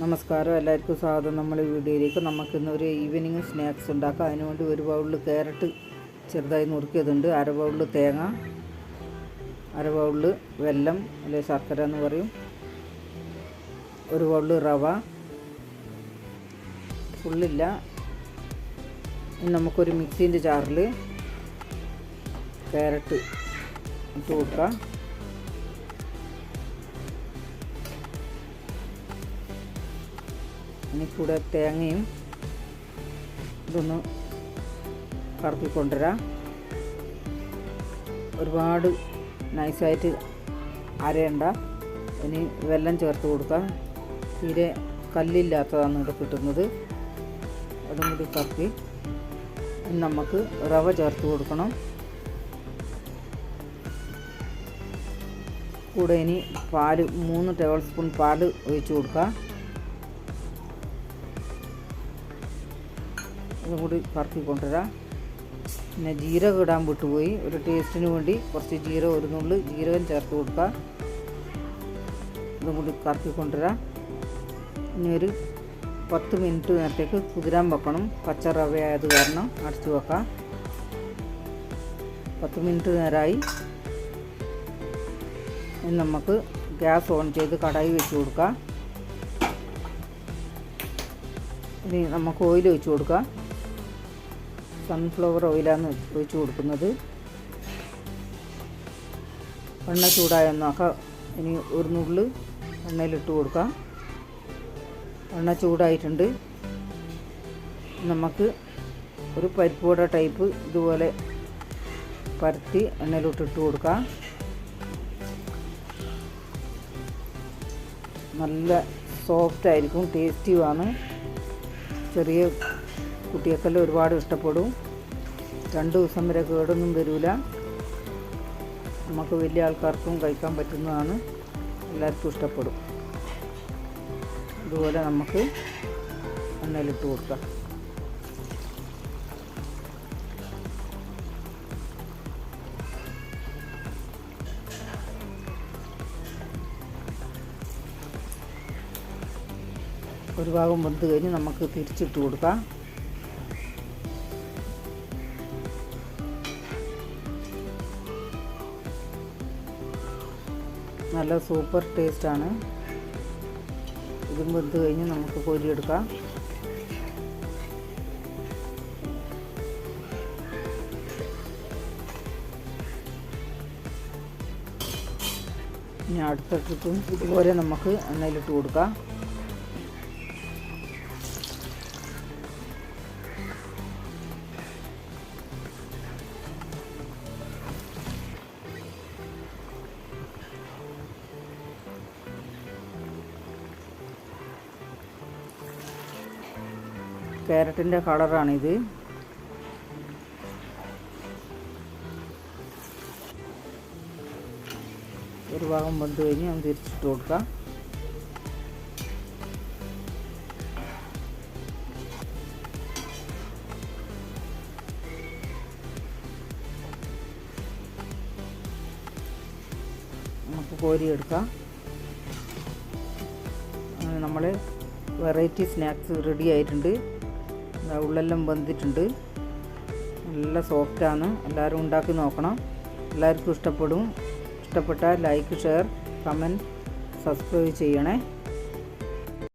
നമസ്കാരം എല്ലാവർക്കും സ്വാഗതം. നമ്മൾ വീഡിയോയിലേക്ക് നമുക്കിന്ന് ഒരു ഈവനിങ് സ്നാക്സ് ഉണ്ടാക്കാം. അതിനുവേണ്ടി ഒരു ബൗളിൽ കാരറ്റ് ചെറുതായി നുറുക്കിയതുണ്ട്. അര ബൗളിൽ തേങ്ങ അര ബൗളിൽ വെല്ലം അല്ലെ ശർക്കര എന്ന് പറയും. ഒരു ബൗളിൽ റവ. ഫുള്ളില്ല ഇനി നമുക്കൊരു മിക്സീന്റെ ജാറിൽ കാരറ്റ് ഇട്ട് കൊടുക്കാം. ഇനി കൂടെ തേങ്ങയും ഇതൊന്ന് കറക്കി കൊണ്ടുവരാം ഒരുപാട് നൈസായിട്ട് അരയണ്ട. ഇനി വെള്ളം ചേർത്ത് കൊടുക്കാം. തീരെ കല്ലില്ലാത്തതാണ് ഇവിടെ കിട്ടുന്നത്. അതും കൂടി കറക്കി നമുക്ക് റവ ചേർത്ത് കൊടുക്കണം. കൂടെ ഇനി പാൽ മൂന്ന് ടേബിൾ സ്പൂൺ പാൽ ഒഴിച്ചു കൊടുക്കാം. ഇതും കൂടി കൊണ്ടുവരാം. പിന്നെ ജീരകം ഇടാൻ വിട്ടുപോയി. ഒരു ടേസ്റ്റിന് വേണ്ടി കുറച്ച് ജീരകം ഒരു നുള്ളി ജീരകം ചേർത്ത് കൊടുക്കുക ഇതും കൂടി കറക്കി കൊണ്ടുവരാം. ഇനി ഒരു പത്ത് മിനിറ്റ് നേരത്തേക്ക് കുതിരാൻ വെക്കണം. പച്ച റവയായത് കാരണം അടച്ചു വെക്കാം. പത്ത് മിനിറ്റ് നേരമായി ഇനി നമുക്ക് ഗ്യാസ് ഓൺ ചെയ്ത് കടായി വെച്ച് കൊടുക്കാം. ഇനി നമുക്ക് ഓയിൽ ഒഴിച്ച് കൊടുക്കാം. സൺഫ്ലവർ ഓയിലാണ് ഒഴിച്ച് കൊടുക്കുന്നത്. എണ്ണ ചൂടായെന്ന് നോക്കാം ഇനി ഒരു നുള്ളു എണ്ണയിലിട്ട് കൊടുക്കാം. എണ്ണ ചൂടായിട്ടുണ്ട്. നമുക്ക് ഒരു പരിപ്പുവട ടൈപ്പ് ഇതുപോലെ പരത്തി എണ്ണയിലോട്ട് ഇട്ട് കൊടുക്കാം. നല്ല സോഫ്റ്റ് ആയിരിക്കും ടേസ്റ്റിയുമാണ് ചെറിയ കുട്ടികൾക്കെല്ലാം ഒരുപാട് ഇഷ്ടപ്പെടും. രണ്ടു ദിവസം വരെ കേടൊന്നും വരില്ല നമുക്ക് വലിയ ആൾക്കാർക്കും കഴിക്കാൻ പറ്റുന്നതാണ്. എല്ലാവർക്കും ഇഷ്ടപ്പെടും. ഇതുപോലെ നമുക്ക് എണ്ണയിലിട്ട് കൊടുക്കാം. ഒരു ഭാഗം വെന്ത് കഴിഞ്ഞ് നമുക്ക് തിരിച്ചിട്ട് കൊടുക്കാം. നല്ല സൂപ്പർ ടേസ്റ്റാണ്. ഇതും വെന്ത് കഴിഞ്ഞ് നമുക്ക് കോരിയെടുക്കാം ഇനി അടുത്ത ഇതുപോലെ നമുക്ക് എണ്ണയിലിട്ട് കൊടുക്കാം. ക്യാരറ്റിന്റെ കളറാണിത്. ഒരു ഭാഗം വന്നു കഴിഞ്ഞ് ഞാൻ തിരിച്ചിട്ട് കൊടുക്കാം. നമുക്ക് കോരിയെടുക്കാം. നമ്മൾ വെറൈറ്റി സ്നാക്സ് റെഡി ആയിട്ടുണ്ട്. ഉള്ളെല്ലാം വെന്തിട്ടുണ്ട്. നല്ല സോഫ്റ്റാണ് എല്ലാവരും ഉണ്ടാക്കി നോക്കണം. എല്ലാവർക്കും ഇഷ്ടപ്പെടും. ഇഷ്ടപ്പെട്ടാൽ ലൈക്ക് ഷെയർ കമന്റ് സബ്സ്ക്രൈബ് ചെയ്യണേ.